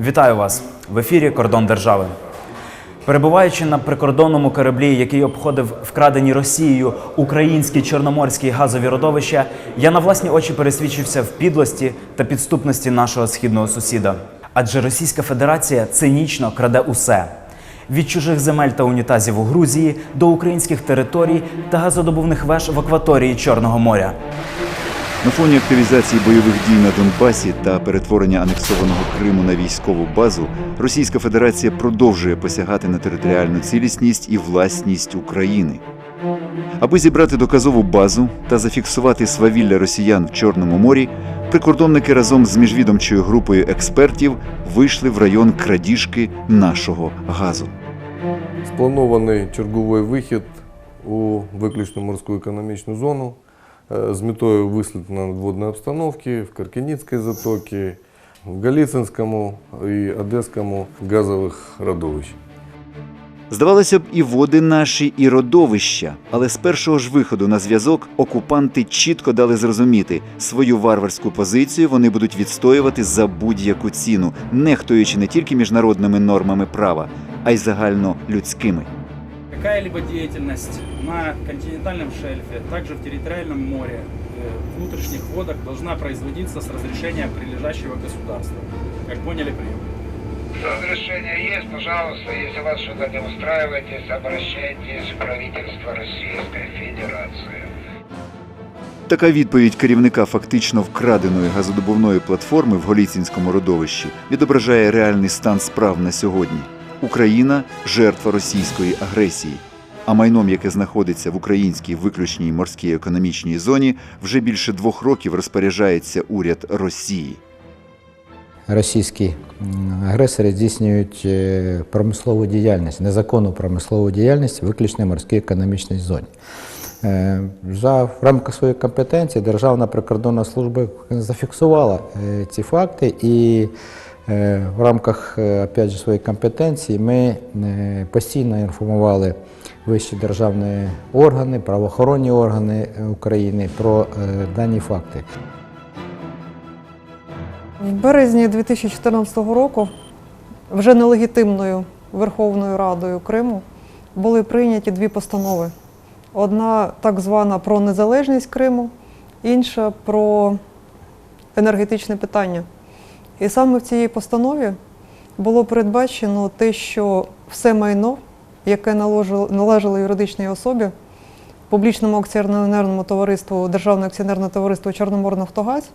Вітаю вас в ефірі Кордон держави. Перебуваючи на прикордонному кораблі, який обходив вкрадені Росією українські чорноморські газові родовища, я на власні очі пересвідчився в підлості та підступності нашого східного сусіда. Адже Російська Федерація цинічно краде усе. Від чужих земель та унітазів у Грузії до українських територій та газодобувних веж в акваторії Чорного моря. На фоні активізації бойових дій на Донбасі та перетворення анексованого Криму на військову базу Російська Федерація продовжує посягати на територіальну цілісність і власність України. Аби зібрати доказову базу та зафіксувати свавілля росіян в Чорному морі, прикордонники разом з міжвідомчою групою експертів вийшли в район крадіжки нашого газу. Спланований черговий вихід у виключну морську економічну зону е, з метою висвітлення надводної обстановки в Каркініцькій затоці, в Галіцинському і Одеському газових родовищах. Здавалося б, і води наші, і родовища, але з першого ж виходу на зв'язок окупанти чітко дали зрозуміти, свою варварську позицію вони будуть відстоювати за будь-яку ціну, нехтуючи не тільки міжнародними нормами права, а й загальнолюдськими. Какая-либо деятельность на континентальном шельфе, также в территориальном море, э, в внутренних водах должна производиться с разрешения прилежащего государства. Как поняли прием? Разрешение есть, пожалуйста, если вас что-то не устраивает, обращайтесь в правительство Российской Федерации. Така відповідь керівника фактично вкраденої газодобувної платформи в Голіцінському родовищі відображає реальний стан справ на сьогодні. Україна жертва російської агресії. А майном, яке знаходиться в українській виключній морській економічній зоні, вже більше двох років розпоряджається уряд Росії. російські агресори здійснюють е, промислову діяльність, незаконну промислову діяльність в виключно морській економічній зоні. Е, За в рамках своєї компетенції Державна прикордонна служба зафіксувала е, ці факти, і в рамках е, опять же, своєї компетенції ми е, постійно інформували вищі державні органи, правоохоронні органи е, України про е, дані факти. В березні 2014 року вже нелегітимною Верховною Радою Криму були прийняті дві постанови. Одна так звана про незалежність Криму, інша про енергетичне питання. І саме в цій постанові було передбачено те, що все майно, яке належало, юридичній особі, публічному акціонерному товариству, Державне акціонерне товариство Чорноморнафтогаз,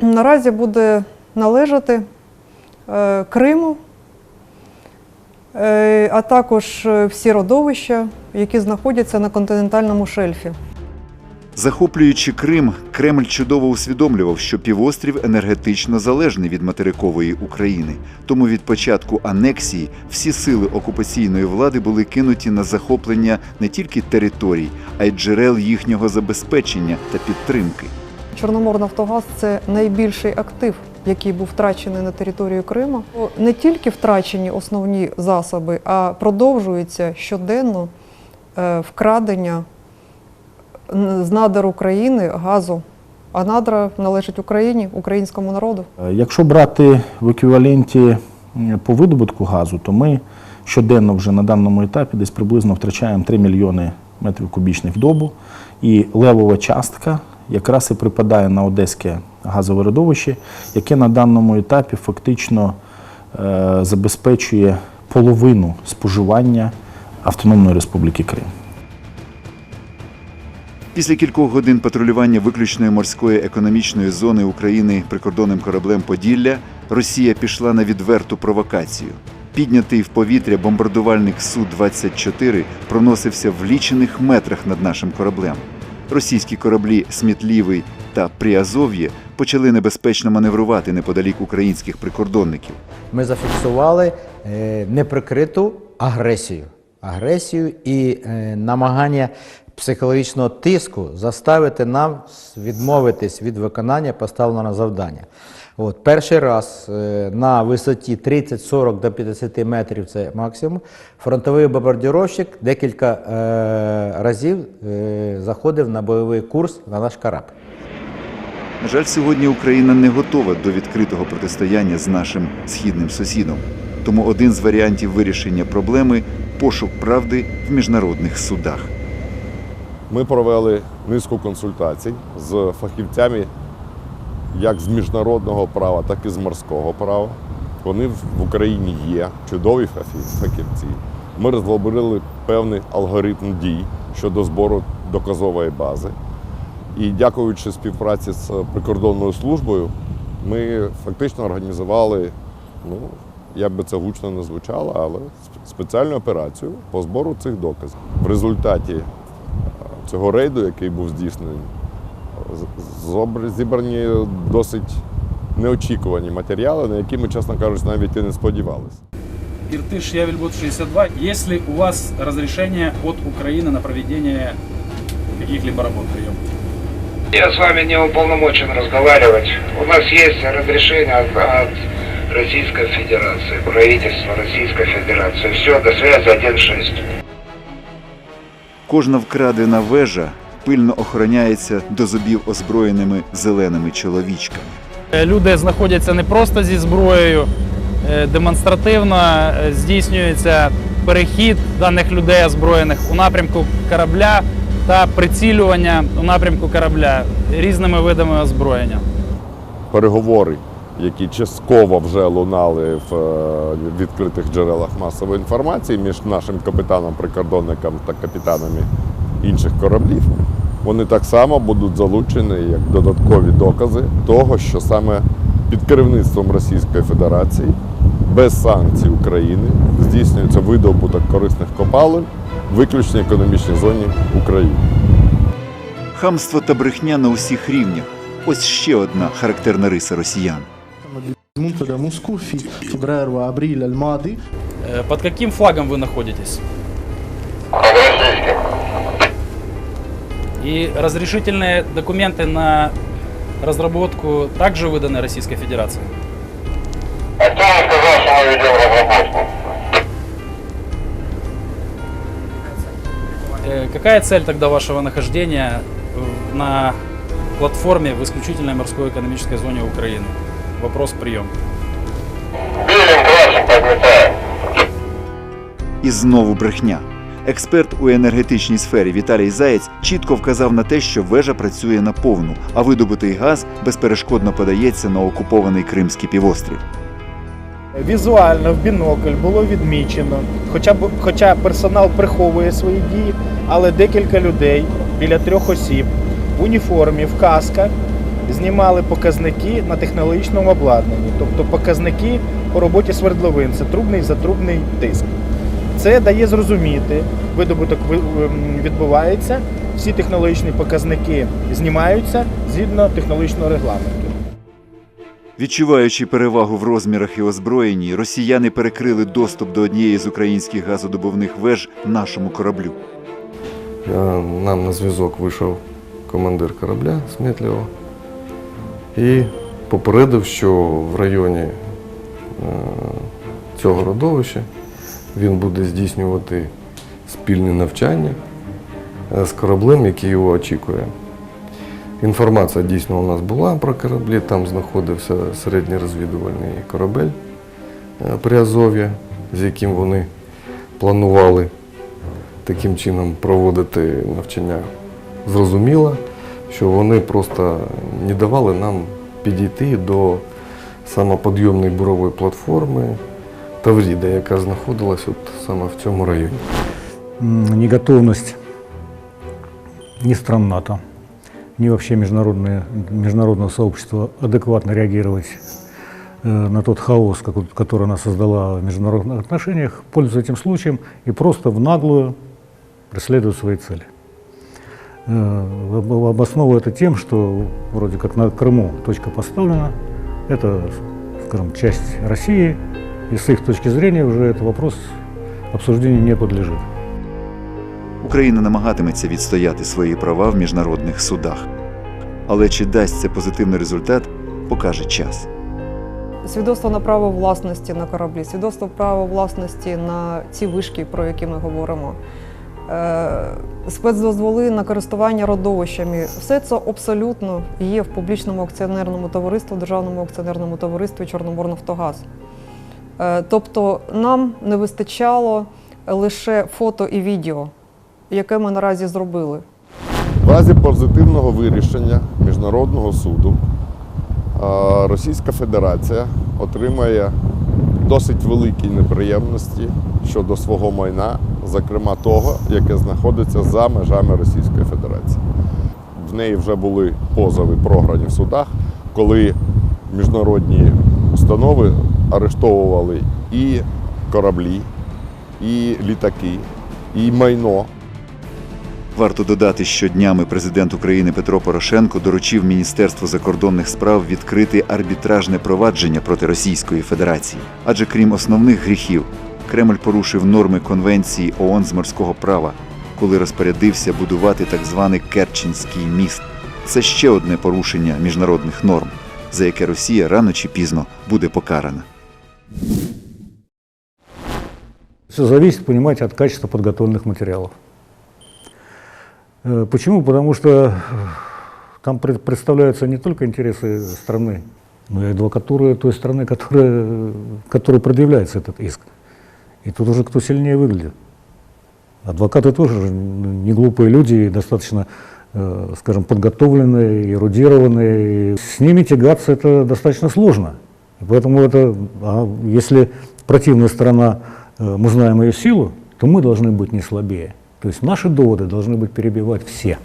наразі буде належати е, Криму, е, а також е, всі родовища, які знаходяться на континентальному шельфі. Захоплюючи Крим, Кремль чудово усвідомлював, що півострів енергетично залежний від материкової України. Тому від початку анексії всі сили окупаційної влади були кинуті на захоплення не тільки територій, а й джерел їхнього забезпечення та підтримки. Чорноморнафтогаз це найбільший актив, який був втрачений на територію Криму. Не тільки втрачені основні засоби, а продовжується щоденно е, вкрадення з надр України газу. А надра належать Україні, українському народу. Е, Якщо брати в еквіваленті по видобутку газу, то ми щоденно вже на даному етапі десь приблизно втрачаємо 3 мільйони метрів кубічних в добу. І левова частка якраз і припадає на одеське газове родовище, яке на даному етапі фактично е, забезпечує половину споживання Автономної Республіки Крим. Після кількох годин патрулювання виключної морської економічної зони України прикордонним кораблем Поділля Росія пішла на відверту провокацію. Піднятий в повітря бомбардувальник Су-24 проносився в лічених метрах над нашим кораблем. Російські кораблі Смітлівий та Приазов'є почали небезпечно маневрувати неподалік українських прикордонників. ми зафіксували е, неприкриту агресію. Агресію і е, намагання психологічного тиску заставити нам відмовитись від виконання поставленого завдання. От, перший раз е, на висоті 30-40 до 50 метрів це максимум. Фронтовий бомбардировщик декілька е, разів е, заходив на бойовий курс на наш корабль. На жаль, сьогодні Україна не готова до відкритого протистояння з нашим східним сусідом. Тому один з варіантів вирішення проблеми пошук правди в міжнародних судах. Ми провели низку консультацій з фахівцями як з міжнародного права, так і з морського права. Вони в Україні є, чудові фахівці. Ми розробили певний алгоритм дій щодо збору доказової бази. І дякуючи співпраці з прикордонною службою, ми фактично організували, ну, як би це гучно не звучало, але спеціальну операцію по збору цих доказів. В результаті цього рейду, який був здійснений, зібрані досить неочікувані матеріали, на які ми, чесно кажучи, навіть і не сподівалися. Иртыш Явельбот 62. Есть ли у вас разрешение от Украины на проведение каких-либо работ прием? Я с вами не уполномочен разговаривать. У нас есть разрешение от, от Российской Федерации, правительства Российской Федерации. Все, до связи 1.6. Кожна вкрадена вежа пильно охороняється до зубів озброєними зеленими чоловічками. Е, Люди знаходяться не просто зі зброєю, е, демонстративно е, здійснюється перехід даних людей озброєних у напрямку корабля та прицілювання у напрямку корабля різними видами озброєння. Переговори, які частково вже лунали в е, відкритих джерелах масової інформації між нашим капітаном-прикордонником та капітанами інших кораблів, вони так само будуть залучені як додаткові докази того, що саме під керівництвом Російської Федерації без санкцій України здійснюється видобуток корисних копалин в виключно економічній зоні України. Хамство та брехня на усіх рівнях. Ось ще одна характерна риса росіян. منتدى موسكو في فبراير وابريل الماضي Е, Под каким флагом вы находитесь? И разрешительные документы на разработку также выданы Российской Федерацией? А кто вам сказал, что мы ведем разработку? Э, Какая цель тогда вашего нахождения в- на платформе в исключительной морской экономической зоне Украины? Вопрос прием. І знову брехня. Експерт у енергетичній сфері Віталій Заєць чітко вказав на те, що вежа працює на повну, а видобутий газ безперешкодно подається на окупований Кримський півострів. Візуально в бінокль було відмічено, хоча б хоча персонал приховує свої дії, але декілька людей біля трьох осіб в уніформі, в касках знімали показники на технологічному обладнанні, тобто показники по роботі свердловин, це трубний затрубний тиск. Це дає зрозуміти, видобуток ем, відбувається, всі технологічні показники знімаються згідно технологічного регламенту. Відчуваючи перевагу в розмірах і озброєнні, росіяни перекрили доступ до однієї з українських газодобувних веж нашому кораблю. Нам на зв'язок вийшов командир корабля Сметлєва і попередив, що в районі е, цього родовища він буде здійснювати спільне навчання е, з кораблем, який його очікує. Інформація дійсно у нас була про кораблі, там знаходився середній розвідувальний корабель е, при Азові, з яким вони планували таким чином проводити навчання. Зрозуміло, що вони просто не давали нам підійти до самоподйомної бурової платформи Тавріда, яка знаходилась от саме в цьому районі. м, неготовность ни стран НАТО, ни вообще международное, международного сообщества адекватно реагировать э, на тот хаос, какой- который она создала в международных отношениях, пользуясь этим случаем и просто в наглую преследуют свои цели. Э, об- Обосновывая это тем, что вроде как на Крыму точка поставлена, это, скажем, часть России, и с их точки зрения уже этот вопрос обсуждению не подлежит. Україна намагатиметься відстояти свої права в міжнародних судах. Але чи дасть це позитивний результат, покаже час. Свідоцтво на право власності на кораблі, свідоцтво права власності на ці вишки, про які ми говоримо. е, спецдозволи на користування родовищами. Все це абсолютно є в публічному акціонерному товаристві, державному акціонерному товаристві Чорноморнафтогаз. Е, Тобто нам не вистачало лише фото і відео, яке ми наразі зробили. В разі позитивного вирішення Міжнародного суду Російська Федерація отримає досить великі неприємності щодо свого майна, зокрема того, яке знаходиться за межами Російської Федерації. В неї вже були позови програні в судах, коли міжнародні установи арештовували і кораблі, і літаки, і майно Варто додати, що днями президент України Петро Порошенко доручив Міністерству закордонних справ відкрити арбітражне провадження проти Російської Федерації. Адже крім основних гріхів, Кремль порушив норми Конвенції ООН з морського права, коли розпорядився будувати так званий Керченський міст. Це ще одне порушення міжнародних норм, за яке Росія рано чи пізно буде покарана. Все зависит, понимаете, от качества подготовленных материалов. Э, Почему? Потому что э, там пред- представляются не только интересы страны, но и адвокатуры той страны, которая, которой предъявляется этот иск. И тут уже кто сильнее выглядит. Адвокаты тоже же не глупые люди, достаточно, э, скажем, подготовленные, эрудированные. С ними тягаться это достаточно сложно. И поэтому это, а если противная сторона, э, мы знаем ее силу, то мы должны быть не слабее. То есть наши доводы должны быть перебивать все.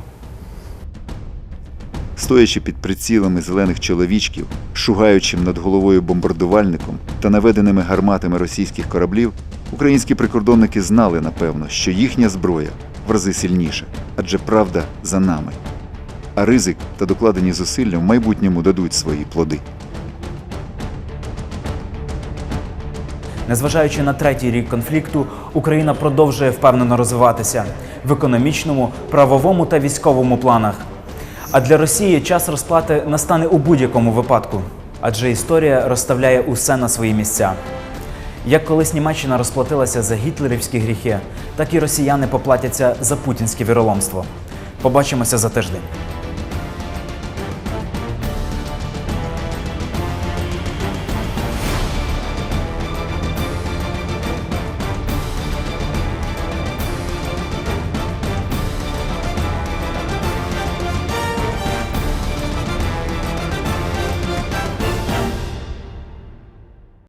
Стоячи під прицілами зелених чоловічків, шугаючим над головою бомбардувальником та наведеними гарматами російських кораблів, українські прикордонники знали напевно, що їхня зброя в рази сильніша, адже правда за нами. А ризик та докладені зусилля в майбутньому дадуть свої плоди. Незважаючи на третій рік конфлікту, Україна продовжує впевнено розвиватися в економічному, правовому та військовому планах. А для Росії час розплати настане у будь-якому випадку, адже історія розставляє усе на свої місця. Як колись Німеччина розплатилася за гітлерівські гріхи, так і росіяни поплатяться за путінське віроломство. Побачимося за тиждень.